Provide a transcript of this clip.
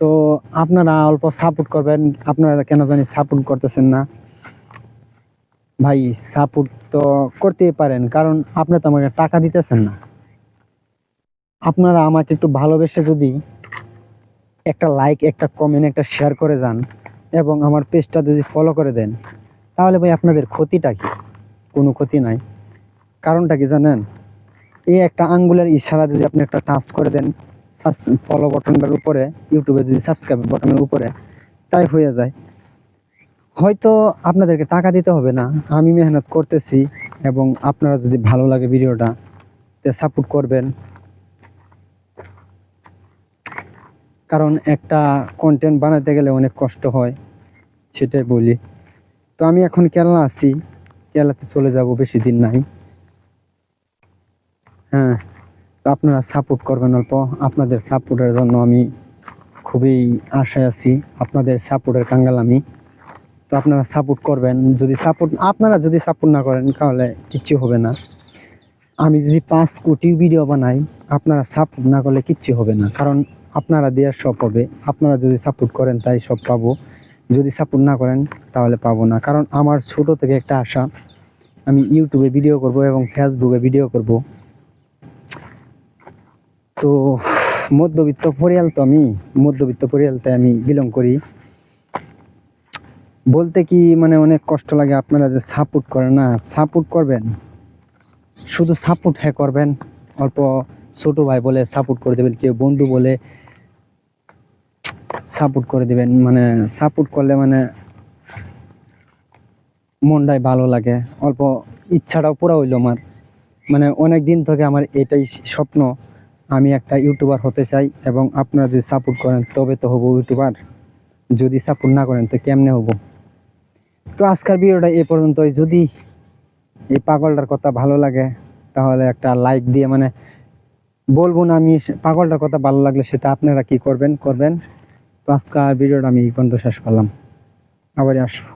তো আপনারা অল্প সাপোর্ট করবেন। আপনারা কেন জানি সাপোর্ট করতেছেন না। ভাই সাপোর্ট তো করতেই পারেন, কারণ আপনি তো আমাকে টাকা দিতেছেন না। আপনারা আমাকে একটু ভালোবেসে যদি একটা লাইক একটা কমেন্ট একটা শেয়ার করে যান এবং আমার পেজটা যদি ফলো করে দেন, তাহলে ভাই আপনাদের ক্ষতিটা কি? কোনো ক্ষতি নাই। কারণটা কি জানেন? এই একটা আঙ্গুলের ইশারা যদি আপনি একটা টাচ করে দেন ফলো বটনটার উপরে ইউটিউবে যদি সাবস্ক্রাইব বটনের উপরে তাই হয়ে যায়। হয়তো আপনাদেরকে টাকা দিতে হবে না, আমি মেহনত করতেছি এবং আপনারা যদি ভালো লাগে ভিডিওটা, তে সাপোর্ট করবেন। কারণ একটা কন্টেন্ট বানাতে গেলে অনেক কষ্ট হয়, সেটাই বলি। তো আমি এখন কেরালা আছি, কেরালাতে চলে যাব, বেশি দিন নাই। হ্যাঁ। তো আপনারা সাপোর্ট করবেন অল্প। আপনাদের সাপোর্টের জন্য আমি খুবই আশায় আছি। আপনাদের সাপোর্টের কাঙ্গাল আমি। তো আপনারা সাপোর্ট করবেন। যদি সাপোর্ট আপনারা যদি সাপোর্ট না করেন, তাহলে কিচ্ছু হবে না। আমি যদি পাঁচ কোটি ভিডিও বানাই, আপনারা সাপোর্ট না করলে কিচ্ছু হবে না। কারণ আপনারা দেওয়ার সব হবে আপনারা যদি সাপোর্ট করেন, তাই সব পাবো। যদি সাপোর্ট না করেন, তাহলে পাবো না। কারণ আমার ছোট থেকে একটা আশা, আমি ইউটিউবে ভিডিও করব এবং ফেসবুকে ভিডিও করব। তো মধ্যবিত্ত পরিয়াল তো আমি, মধ্যবিত্ত পরিয়ালতে আমি বিলং করি। বলতে কি মানে অনেক কষ্ট লাগে আপনারা যে সাপোর্ট করেন না সাপোর্ট করবেন। শুধু সাপোর্ট হ্যাঁ করবেন, অল্প ছোট ভাই বলে সাপোর্ট করে দেবেন, কেউ বন্ধু বলে সাপোর্ট করে দিবেন। মানে সাপোর্ট করলে মানে মনটাই ভালো লাগে, অল্প ইচ্ছাটাও পুরো হইল আমার। মানে অনেক দিন থেকে আমার এটাই স্বপ্ন। আমি একটা ইউটিউবার হতে চাই এবং আপনারা যদি সাপোর্ট করেন, তবে তো হব ইউটিউবার। যদি সাপোর্ট না করেন, তো কেমনে হব? তো আজকের ভিডিওটা এ পর্যন্ত যদি এই পাগলটার কথা ভালো লাগে, তাহলে একটা লাইক দিয়ে মানে বলব না আমি পাগলটার কথা ভালো লাগলে সেটা আপনারা কি করবেন করবেন। তো আজকের ভিডিওটা আমি এই পর্যন্ত শেষ করলাম। আবার আসব।